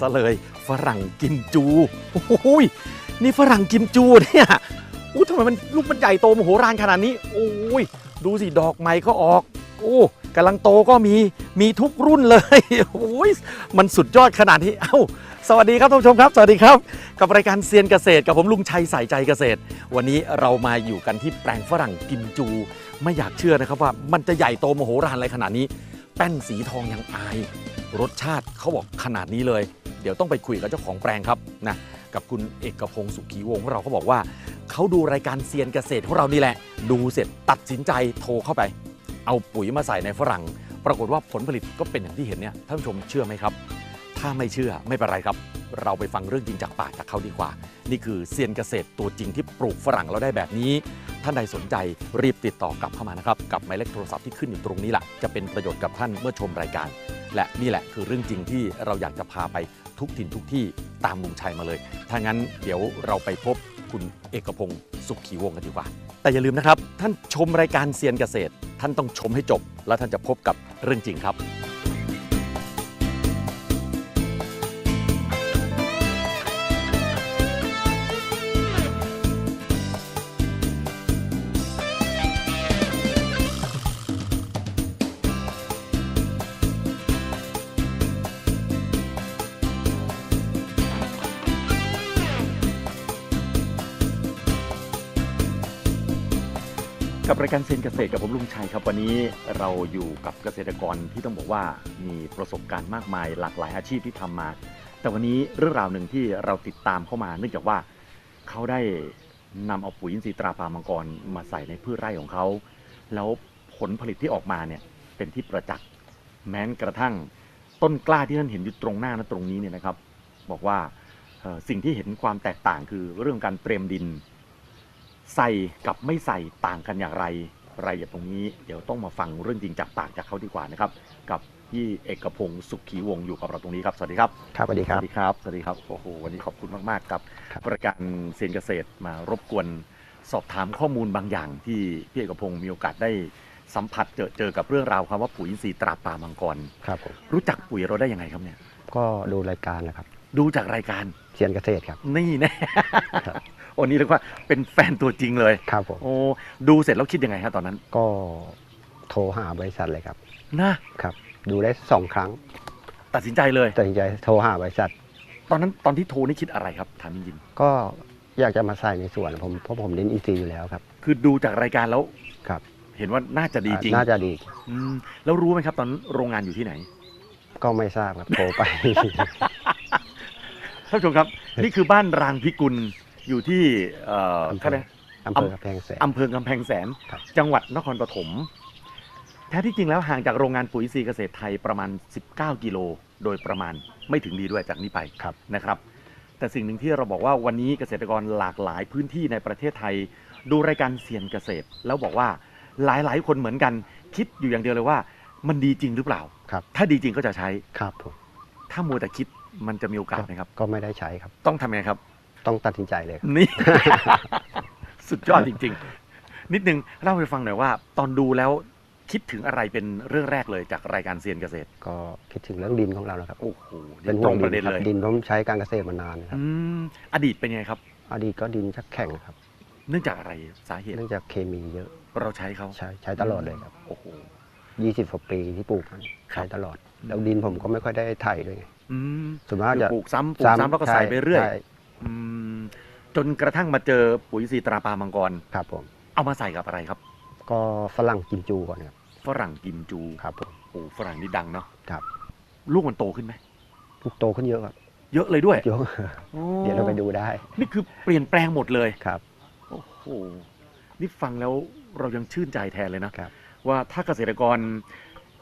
ซะเลยฝรั่งกิมจูโอ้ยนี่ฝรั่งกิมจูเนี่ยอู้ทำไมมันลูกมันใหญ่โตมโหฬารขนาดนี้ โอ้ยดูสิดอกไม้ก็ออก โอ้กำลังโตก็มีมีทุกรุ่นเลยโอ้ยมันสุดยอดขนาดนี้เอ้าสวัสดีครับท่านผู้ชมครับ สวัสดีครับ กับรายการเซียนเกษตรกับผมลุงชัยใส่ใจเกษตร วันนี้เรามาอยู่กันที่แปลงฝรั่งกิมจู ไม่อยากเชื่อนะครับว่ามันจะใหญ่โตมโหฬารอะไรขนาดนี้ แป้นสีทองยังอาย รสชาติเขาบอกขนาดนี้เลย เดี๋ยวต้องไปคุยกับเจ้าของแปลงครับนะกับคุณเอกพงศ์สุขีวงศ์ของเราเขาบอกว่าเขาดูรายการเซียนเกษตรของเรานี่แหละ ดูเสร็จตัดสินใจโทรเข้าไป เอาปุ๋ยมาใส่ในฝรั่ง ปรากฏว่าผลผลิตก็เป็นอย่างที่เห็นเนี่ยท่านผู้ชมเชื่อไหมครับ ถ้าไม่เชื่อไม่เป็นไรครับ เราไปฟังเรื่องจริงจากปากจากเขาดีกว่า นี่คือเซียนเกษตรตัวจริงที่ปลูกฝรั่งเราได้แบบนี้ ท่านใดสนใจรีบติดต่อกลับเข้ามานะครับกับหมายเลขโทรศัพท์ที่ขึ้นอยู่ตรงนี้แหละจะเป็นประโยชน์กับท่านเมื่อชมรายการ และนี่แหละคือเรื่องจริงที่เราอยากจะพาไป ทุกถิ่นทุกที่ตามลุงชัยมาเลย ถ้างั้นเดี๋ยวเราไปพบคุณเอกพงศ์สุขขีวงศ์กันดีกว่า แต่อย่าลืมนะครับ ท่านชมรายการเซียนเกษตร ท่านต้องชมให้จบ แล้วท่านจะพบกับเรื่องจริงครับ กับรายการเซนเกษตรกับผมลุงชัยครับวันนี้เราอยู่กับเกษตรกรที่ต้องบอกว่ามีประสบการณ์มากมาย หลากหลายอาชีพที่ทำมา แต่วันนี้เรื่องราวหนึ่งที่เราติดตามเข้ามา เนื่องจากว่าเขาได้นำเอาปุ๋ยอินทรีย์ตราปามังกรมาใส่ในพืชไร่ของเขา แล้วผลผลิตที่ออกมาเนี่ยเป็นที่ประจักษ์แม้นกระทั่งต้นกล้าที่ท่านเห็นอยู่ตรงหน้านะตรงนี้เนี่ยนะครับ บอกว่าสิ่งที่เห็นความแตกต่างคือเรื่องการเตรียมดิน ใส่กับไม่ใส่ต่างกันอย่างไร รายละเอียดตรงนี้เดี๋ยวต้องมาฟังเรื่องจริงจากปากจากเขาดีกว่านะครับ กับพี่เอกพงศ์สุขขีวงศ์อยู่กับเราตรงนี้ครับ สวัสดีครับ ครับสวัสดีสครับวัสดีครับ สวัสดีครับโอ้โหวันนี้ขอบคุณมากๆกับครับรายการเซียนเกษตรมารบกวนสอบถามข้อมูลบางอย่าง ที่พี่เอกพงศ์มีโอกาสได้สัมผัสเจอเจอกับเรื่องราวคำว่าปุ๋ยอินทรีย์ตราปลามังกรครับผมรู้จักปุ๋ยเราได้ยังไงครับเนี่ย ก็ดูรายการนะครับ ดูจากรายการเซียนเกษตรครับ นี่แน่ครับ โอ้นี่เรียกว่าเป็นแฟนตัวจริงเลย ครับผม โอ้ดูเสร็จแล้วคิดยังไงครับตอนนั้น ก็โทรหาบริษัทเลยครับ นะครับ ดูได้สองครั้งตัดสินใจเลย ตัดสินใจโทรหาบริษัท ตอนนั้นตอนที่โทรนี่คิดอะไรครับถามจริงก็อยากจะมาใส่ในสวนผมเพราะผมเล่นอินทรีย์อยู่แล้วครับ ๆคือดูจากรายการแล้ว ครับเห็นว่าน่าจะดีจริงน่าจะดี อืมแล้วรู้ไหมครับ ตอนนั้นโรงงานอยู่ที่ไหน ก็ไม่ทราบครับโทรไป ท่านผู้ชมครับ นี่คือบ้านรางพิกุล อยู่ที่เอ่ออำเภอ เขาเรียก อำเภอกำแพงแสน อำเภอกำแพงแสน ครับ จังหวัดนครปฐมแท้ที่จริงแล้วห่างจากโรงงานปุ๋ยซีย์เกษตรไทยประมาณ 19 กิโลโดยประมาณไม่ถึงดีด้วยจากนี้ไปครับ นะครับ แต่สิ่งหนึ่งที่เราบอกว่าวันนี้เกษตรกรหลากหลายพื้นที่ในประเทศไทย ดูรายการเซียนเกษตร แล้วบอกว่าหลายๆ คนเหมือนกัน คิดอยู่อย่างเดียวเลยว่า มันดีจริงหรือเปล่า ครับ ถ้าดีจริงก็จะใช้ ครับผมถ้ามัวแต่คิดมันจะมีโอกาสไหมครับ ก็ไม่ได้ใช้ครับ ต้องทำยังไงครับ ต้องตัดสินใจเลยครับ นี่ สุดยอดจริง ๆ นิดนึงเล่าให้ฟังหน่อยว่า ตอนดูแล้วคิดถึงอะไรเป็นเรื่องแรกเลยจากรายการเซียนเกษตรก็คิดถึงเรื่องดินของเรานะครับ โอ้โหเป็นนี่ห่ตวรงงดิประเด็นครัเลยดินผมใช้การเกษตรมานานนะครับอืมอดีตเป็นยังไงครับ อดีตก็ดินชักแข็งครับเนื่องจากอะไรสาเหตุเนื่องจากเคมีเยอะเราใช้เขาใช้ใช้ตลอดเลยครับโอ้โหยี่สิบกว่าปีที่ปลูกมันครับใช้ตลอด แล้วดินผมก็ไม่ค่อยได้ไถด้วยไงอืมส่วนมากคือจะปลูกซ้ำปลูกซ้ำแล้วก็ใส่ไปเรื่อย ใช่ อืมจนกระทั่งมาเจอปุ๋ยซีตราปามังกร ครับผม เอามาใส่กับอะไรครับ ก็ฝรั่งกิมจูก่อนครับฝรั่งกิมจูครับผม โอ้ฝรั่งนี่ดังเนาะครับ ลูกมันโตขึ้นไหมลูกโตขึ้นเยอะครับเยอะเลยด้วยยกโอ้เดี๋ยวเราไปดูได้นี่คือเปลี่ยนแปลงหมดเลยครับโอ้โหนี่ฟังแล้วเรายังชื่นใจแทนเลยนะครับ ว่าถ้าเกษตรกร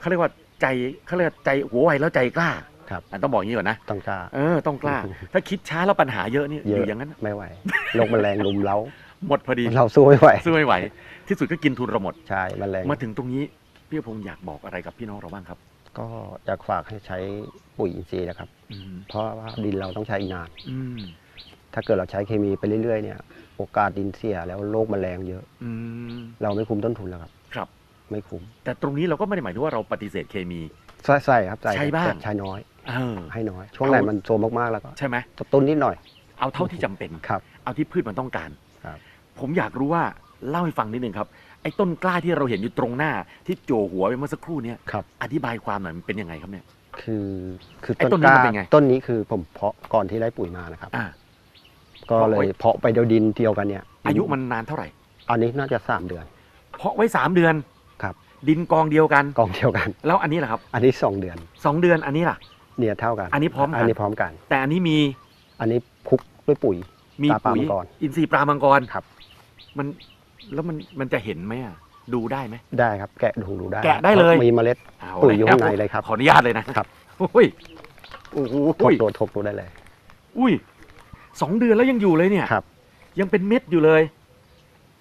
เขาเรียกว่าใจเขาเรียกว่าใจหัวไวแล้วใจกล้า ครับอะต้องบอกอย่างนี้ก่อนนะ ต้องกล้า เออต้องกล้า ถ้าคิดช้าแล้วปัญหาเยอะนี่เยออะยู่อย่างนั้นไม่ไหวโรคแมลงลุมเล้าหมดพอดีเราสู้ไม่ไหวสู้ไม่ไหว ที่สุดก็กินทุนเราหมด ใช่แมลงมาถึงตรงนี้พี่พงศ์อยากบอกอะไรกับพี่น้องเราบ้างครับก็อยากฝากให้ใช้ปุ๋ยอินทรีย์นะครับ อืมเพราะว่าดินเราต้องใช้อีกนาน อืมถ้าเกิดเราใช้เคมีไปเรื่อยๆเนี่ยโอกาสดินเสียแล้วโรคแมลงเยอะ อืมเราไม่คุ้มต้นทุนแล้วครับ ครับ ไม่คุ้มแต่ตรงนี้เราก็ไม่ได้หมายถึงว่าเราปฏิเสธเคมี ใช่ใช่ครับใช้บ้าง แต่ใช้น้อยเออ ให้น้อย ช่วงไหนมันโซมมากๆแล้วก็ใช่ไหมต้นนิดหน่อย เอาเท่าที่จำเป็นครับ เอาที่พืชมันต้องการครับ ผมอยากรู้ว่าเล่าให้ฟังนิดนึงครับไอ้ต้นกล้าที่เราเห็นอยู่ตรงหน้าที่โจหัวไปเมื่อสักครู่เนี้ยครับอธิบายความหน่อยมันเป็นยังไงครับเนี่ย คือคือไอ้ต้นต้นนี้กล้ามันเป็นไงต้นนี้คือผมเพาะก่อนที่ได้ปุ๋ยมานะครับอ่าก็เลเพาะไว้ยเพาะไปเดียวดินเดียวกันเนี่ย อายุมันนานเท่าไหร่ อันนี้น่าจะสามเดือน เพาะไว้สามเดือนครับ ดินกองเดียวกันกองเดียวกัน แล้วอันนี้ล่ะครับ อันนี้สองเดือนสองเดือนอันนี้ล่ะ เนี่ยเท่ากัน อันนี้พร้อมกัน อันนี้พร้อมกัน แต่อันนี้มี อันนี้คลุกด้วยปุ๋ยมีตาปลาปุ๋ยมังกรอินทรีย์ปลามังกรครับ มันแล้วมันมันจะเห็นไหมอะดูได้ไหมได้ครับ แกะดูดูได้แกะได้เลยมีเมล็ดเอาปุ๋ยอยู่แล้วข้างในเลยครับขออนุญาตเลยนะครับโอ้ยโอ้โหทบตัวทบตัวได้เลย อุ้ยสองเดือนแล้วยังอยู่เลยเนี่ยครับ ยังเป็นเม็ดอยู่เลย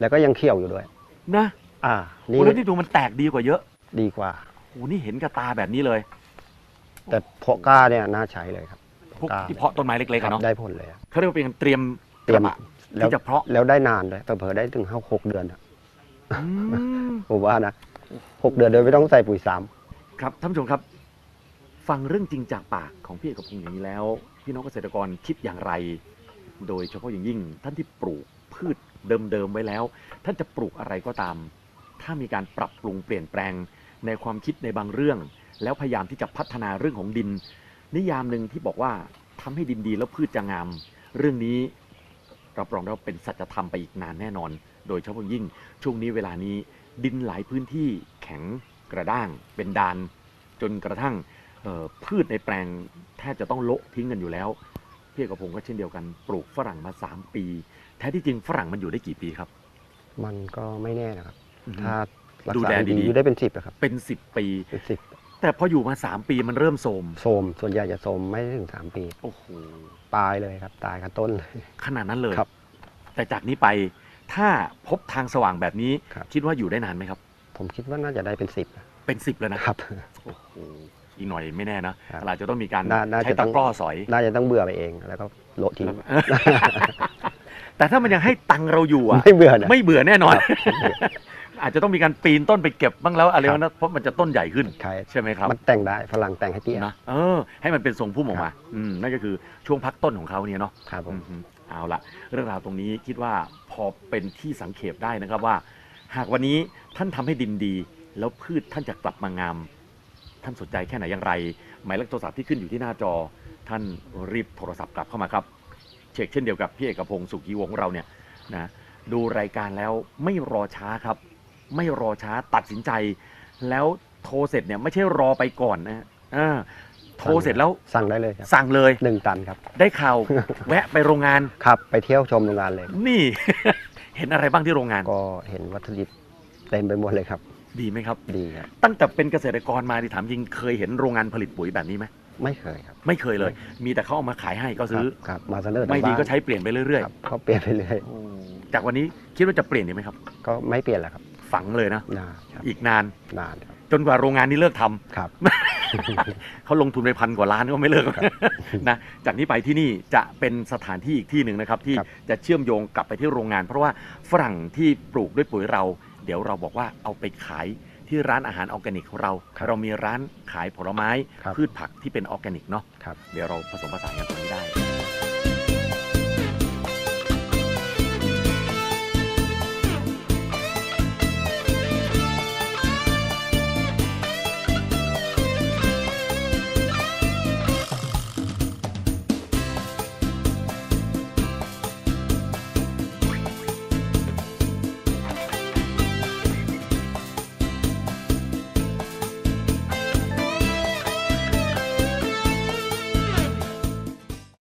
แล้วก็ยังเคี่ยวอยู่ด้วย นะ อ่าโอ้นี่แล้วนี่ดูมันแตกดีกว่าเยอะ ดีกว่าโอ้นี่เห็นกับตาแบบนี้เลย แต่เพาะกล้าเนี่ยน่าใช้เลยครับพวกกล้าที่เพาะต้นไม้เล็กๆครัอะบเนาะได้ผลเลยอะเขาเรียกว่าเป็นการเตรียมเตรียมกะบะแล้วที่จะเพาะแล้วได้นานด้วยเผลอๆได้ถึงห้าหกเดือนอะอืมผมว่านะหกเดือนโดยไม่ต้องใส่ปุ๋ยซ้ครับท่านผู้ชมครับ ฟังเรื่องจริงจากปากของพี่เอกพงศ์อย่างนี้แล้ว พี่น้องเกษตรกรคิดอย่างไร โดยเฉพาะอย่างยิ่งท่านที่ปลูกพืชเดิมๆไว้แล้ว ท่านจะปลูกอะไรก็ตาม ถ้ามีการปรับปรุงเปลี่ยนแปลงในความคิดในบางเรื่อง แล้วพยายามที่จะพัฒนาเรื่องของดิน นิยามหนึ่งที่บอกว่าทำให้ดินดีแล้วพืชจะงาม เรื่องนี้รับรองได้ว่าเป็นสัจธรรมไปอีกนานแน่นอน โดยเฉพาะยิ่ง ช่วงนี้เวลานี้ดินหลายพื้นที่แข็งกระด้าง เป็นดาน จนกระทั่งเอ่อพืชในแปลงแทบจะต้องโละทิ้งกันอยู่แล้วพี่เอกพงศ์ก็เช่นเดียวกันปลูกฝรั่งมา 3 ปี แท้ที่จริงฝรั่งมันอยู่ได้กี่ปีครับำมันก็ไม่แน่นะครับอือฮึถ้ารักดูษาแลดีดีๆอยู่ได้เป็นสิบอะครับ เป็น10ปีเป็นสิบ แต่พออยู่มา3ปีมันเริ่มโทรมโสมส่วนใหญ่จะโสมไม่ถึงสามปี โอ้โหตายเลยครับ ตายกันต้นเลย ขนาดนั้นเลยครับแต่จากนี้ไปถ้าพบทางสว่างแบบนี้ ครับ คิดว่าอยู่ได้นานไหมครับ ผมคิดว่าน่าจะได้เป็นสิบนะเป็น10แล้วนะครับ โอ้โหอีกหน่อยไม่แน่นะครับเราอาจจะต้องมีการน่าน่าใช้จะต้ตะอง กร้อสอย น่าจะต้องเบื่อไปเองแล้วก็โละทิ้งแต่ถ้ามันยังให้ตังค์เราอยู่อะไม่เบื่อนะไม่เบื่อแน่นอน ครับ อาจจะต้องมีการปีนต้นไปเก็บบ้างแล้วอะไรครับวะนะเพราะมันจะต้นใหญ่ขึ้นใช่ใช่ไหมครับมันแต่งได้ฝรั่งแต่งให้เตี้ยนะเออ ให้มันเป็นทรงพุ่มออกมาอืมนั่นก็คือช่วงพักต้นของเขาเนี่ยเนาะ ครับผม อือฮึเอาละเรื่องราวตรงนี้คิดว่าพอเป็นที่สังเขปได้นะครับว่า หากวันนี้ท่านทำให้ดินดี แล้วพืชท่านจะกลับมางาม ท่านสนใจแค่ไหนอย่างไร หมายเลขโทรศัพท์ที่ขึ้นอยู่ที่หน้าจอ ท่านรีบโทรศัพท์กลับเข้ามาครับเช็คเช่นเดียวกับพี่เอกพงศ์สุขีวงศ์ของเราเนี่ยนะดูรายการแล้วไม่รอช้าครับ ไม่รอช้าตัดสินใจ แล้วโทรเสร็จเนี่ยไม่ใช่รอไปก่อนนะอ่าโทรเสร็จแล้วสั่งได้เลยครับสั่งเลย หนึ่งตันครับ ได้ข่าว แวะไปโรงงาน ครับ ไปเที่ยวชมโรงงานเลย นี่ เห็นอะไรบ้างที่โรงงาน ก็เห็นวัตถุดิบเต็มไปหมดเลยครับ ดีไหมครับ ดีครับ ตั้งแต่เป็นเกษตรกรมาที่ถามจริงเคยเห็นโรงงานผลิตปุ๋ยแบบนี้ไหมไม่เคยครับไม่เคยเลย มีแต่เขาเอามาขายให้ก็ซื้อ ครับครับมาเสนอไม่ดีทางบ้านก็ใช้เปลี่ยนไปเรื่อยครับก็เปลี่ยนไปเรื่อยๆโอ้จากวันนี้คิดว่าจะเปลี่ยนดีไหมครับ ก็ไม่เปลี่ยนแล้วครับ ฝังเลยนะ นานครับอีกนาน นานครับ จนกว่าโรงงานนี้เลิกทำ ครับ เขาลงทุนไปพันกว่าล้านก็ไม่เลิกนะจากนี้ไปที่นี่จะเป็นสถานที่อีกที่หนึ่งนะครับ ที่ครับ จะเชื่อมโยงกลับไปที่โรงงาน เพราะว่าฝรั่งที่ปลูกด้วยปุ๋ยเรา เดี๋ยวเราบอกว่าเอาไปขายที่ร้านอาหารออร์แกนิกของเราเรามีร้านขายผลไม้ ครับพืชผักที่เป็นออร์แกนิกเนาะครับ เดี๋ยวเราผสมผสานกันตรงนี้ได้